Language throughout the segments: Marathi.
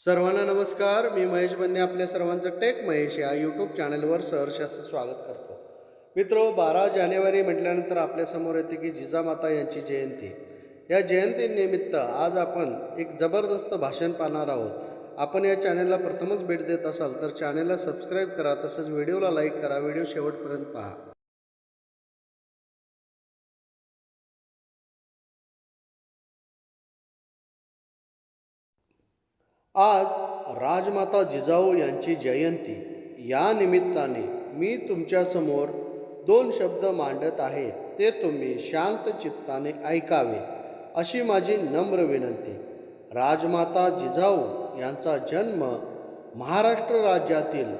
सर्वांना नमस्कार. मी महेश बन्ने आपल्या सर्वांचं टेक महेश या यूट्यूब चॅनलवर सहर्ष असं स्वागत करतो. मित्रो बारा जानेवारी म्हटल्यानंतर आपल्यासमोर येते की जिजामाता यांची जयंती. या जयंतीनिमित्त आज आपण एक जबरदस्त भाषण पाहणार आहोत. आपण या चॅनलला प्रथमच भेट देत असाल तर चॅनलला सबस्क्राईब करा तसंच व्हिडिओला लाईक करा व्हिडिओ शेवटपर्यंत पहा. आज राजमाता जिजाऊ यांची जयंती. या निमित्ताने मी तुमच्यासमोर दोन शब्द मांडत आहे ते तुम्ही शांत चित्ताने ऐकावे अशी माझी नम्र विनंती. राजमाता जिजाऊ यांचा जन्म महाराष्ट्र राज्यातील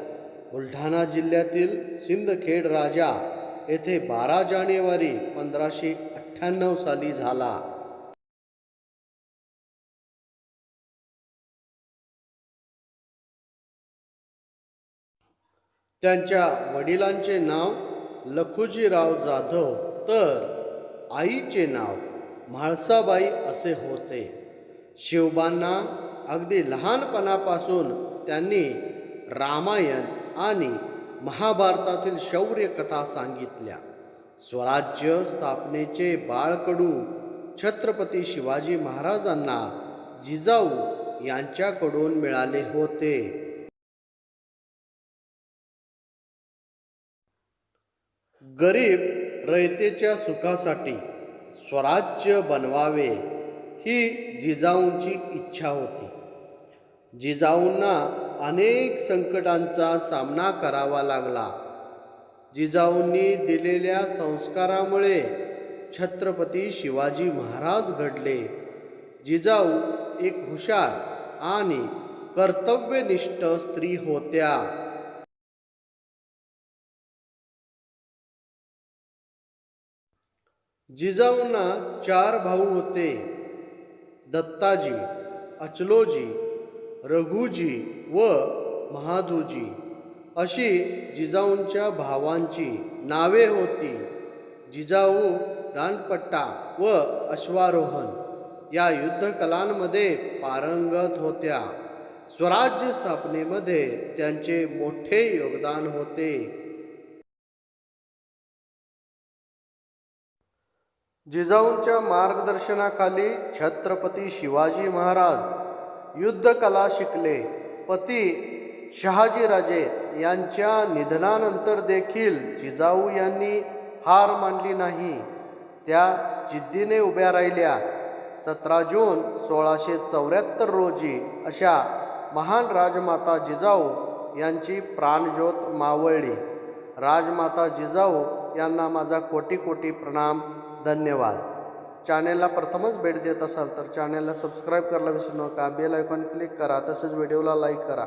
बुलढाणा जिल्ह्यातील सिंदखेड राजा येथे बारा जानेवारी पंधराशे अठ्ठ्याण्णव साली झाला. त्यांच्या वडिलांचे नाव लखुजीराव जाधव तर आईचे नाव म्हाळसाबाई असे होते. शिवबांना अगदी लहानपणापासून त्यांनी रामायण आणि महाभारतातील शौर्य कथा सांगितल्या. स्वराज्य स्थापनेचे बाळकडू छत्रपती शिवाजी महाराजांना जिजाऊ यांच्याकडून मिळाले होते. गरीब रयतेच्या सुखासाठी स्वराज्य बनवावे ही जिजाऊंची इच्छा होती. जिजाऊंना अनेक संकटांचा सामना करावा लागला. जिजाऊंनी दिलेल्या संस्कारामुळे छत्रपती शिवाजी महाराज घडले. जिजाऊ एक हुशार आणि कर्तव्यनिष्ठ स्त्री होत्या. जिजाऊंना चार भाऊ होते. दत्ताजी अचलोजी रघुजी व महादूजी. अशी जिजाऊंच्या भावांची नावे होती. जिजाऊ दानपट्टा व अश्वारोहण या युद्धकलांमध्ये पारंगत होत्या. स्वराज्य स्थापनेमध्ये त्यांचे मोठे योगदान होते. जिजाऊंच्या मार्गदर्शनाखाली छत्रपती शिवाजी महाराज युद्धकला शिकले. पती शहाजीराजे यांच्या निधनानंतर देखील जिजाऊ यांनी हार मानली नाही. त्या जिद्दीने उभ्या राहिल्या. सतरा जून सोळाशे चौऱ्याहत्तर रोजी अशा महान राजमाता जिजाऊ यांची प्राणज्योत मावळली. राजमाता जिजाऊ यांना माझा कोटी कोटी प्रणाम. धन्यवाद. चॅनेलला प्रथमच भेट देत असाल तर चॅनेलला सबस्क्राईब करायला विसरू नका. बेल आयकॉन क्लिक करा. तसेच व्हिडिओला लाईक करा.